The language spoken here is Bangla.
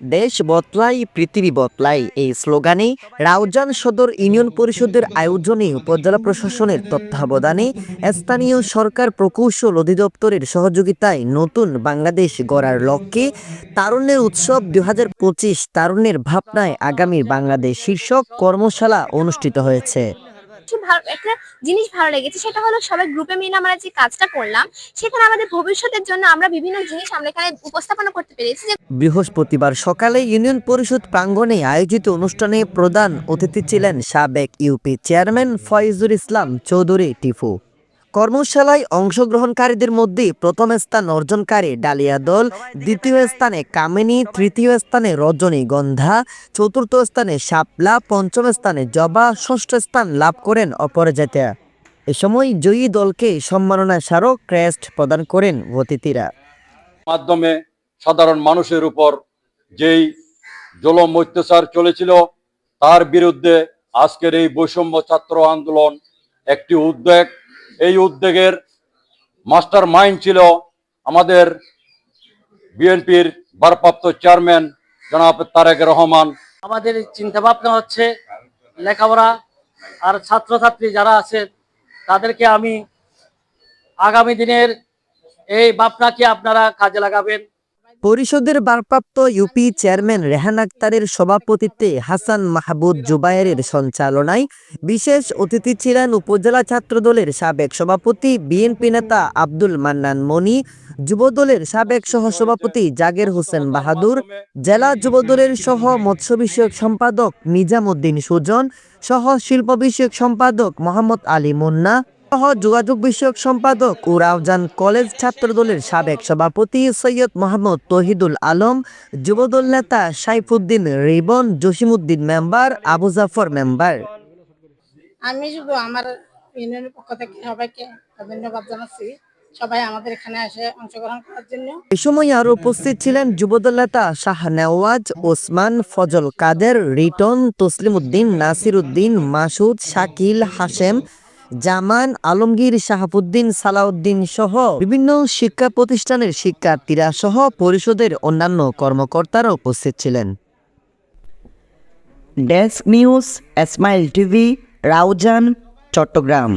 দেশ বদলাই, পৃথিবী বদলাই। এই স্লোগানে রাউজান সদর ইউনিয়ন পরিষদের আয়োজনে উপজেলা প্রশাসনের তত্ত্বাবধানে স্থানীয় সরকার প্রকৌশল অধিদপ্তরের সহযোগিতায় নতুন বাংলাদেশ গড়ার লক্ষ্যে তারুণ্যের উৎসব দু হাজার পঁচিশ তারুণ্যের ভাবনায় আগামী বাংলাদেশ শীর্ষক কর্মশালা অনুষ্ঠিত হয়েছে। কিছু ভালো, একটা জিনিস ভালো লেগেছে, সেটা হলো সবাই গ্রুপে মিলে আমরা যে কাজটা করলাম, সেখানে আমাদের ভবিষ্যতের জন্য আমরা বিভিন্ন জিনিস আমরা এখানে উপস্থাপনা করতে পেরেছি বৃহস্পতিবার সকালে ইউনিয়ন পরিষদ প্রাঙ্গণে আয়োজিত অনুষ্ঠানে প্রধান অতিথি ছিলেন সাবেক ইউপি চেয়ারম্যান ফয়জুল ইসলাম চৌধুরী টিফু। কর্মশালায় অংশগ্রহণকারীদের মধ্যে প্রথম স্থান অর্জনকারী ডালিয়া দল, দ্বিতীয় স্থানে কামিনী, তৃতীয় স্থানে রজনীগন্ধা চতুর্থ স্থানে শাপলা, পঞ্চম স্থানে জবা, ষষ্ঠ স্থান লাভ করেন অপরাজিতা। এ সময় জয়ী দলকে সম্মাননা স্মারক ক্রেস্ট প্রদান করেন অতিথিরা। মাধ্যমে সাধারণ মানুষের উপর যেই জলম, অত্যাচার চলেছিল, তার বিরুদ্ধে আজকের এই বৈষম্য ছাত্র আন্দোলন একটি উদ্যোগ এই উদ্যোগের মাস্টার মাইন্ড ছিল আমাদের বিএনপির ভারপ্রাপ্ত চেয়ারম্যান জনাব তারেক রহমান। আমাদের চিন্তা ভাবনা হচ্ছে লেখাপড়া আর ছাত্রছাত্রী যারা আছে, তাদেরকে আমি আগামী দিনের এই ভাবনাকে আপনারা কাজে লাগাবেন। পরিষদের ভারপ্রাপ্ত ইউপি চেয়ারম্যান রেহান আক্তারের সভাপতিত্বে হাসান মাহবুব জুবায়ের সঞ্চালনায় বিশেষ অতিথি ছিলেন উপজেলা ছাত্রদলের সাবেক সভাপতি, বিএনপি নেতা আব্দুল মান্নান মনি, যুবদলের সাবেক সহসভাপতি জাগের হোসেন বাহাদুর, জেলা যুবদলের সহ মৎস্য বিষয়ক সম্পাদক নিজামুদ্দিন সুজন, সহ শিল্প বিষয়ক সম্পাদক মোহাম্মদ আলী মুন্না সহ যোগাযোগ বিষয়ক সম্পাদক ও রাউজান কলেজ ছাত্রদলের সাবেক সভাপতি সৈয়দ মোহাম্মদ তহিদুল আলম যুবদল নেতা সাইফুদ্দিন রিবন জসিমউদ্দিন মেম্বার আবু জাফর মেম্বার। আমি শুধু আমার ইউনিয়নের পক্ষ থেকে সবাইকে ধন্যবাদ জানাচ্ছি। সবাই আমাদের এখানে এসে অংশগ্রহণ করার জন্য। এ সময় আরও উপস্থিত ছিলেন যুবদল নেতা শাহ নেওয়াজ ওসমান ফজল কাদের রিটন তসলিম উদ্দিন নাসির উদ্দিন মাসুদ শাকিল হাশেম জামান আলমগীর শাহাবুদ্দিন সালাউদ্দিন সহ বিভিন্ন শিক্ষা প্রতিষ্ঠানের শিক্ষার্থীরা সহ পরিষদের অন্যান্য কর্মকর্তারা উপস্থিত ছিলেন। Desk news, Esmail TV, Raozan, Chattogram.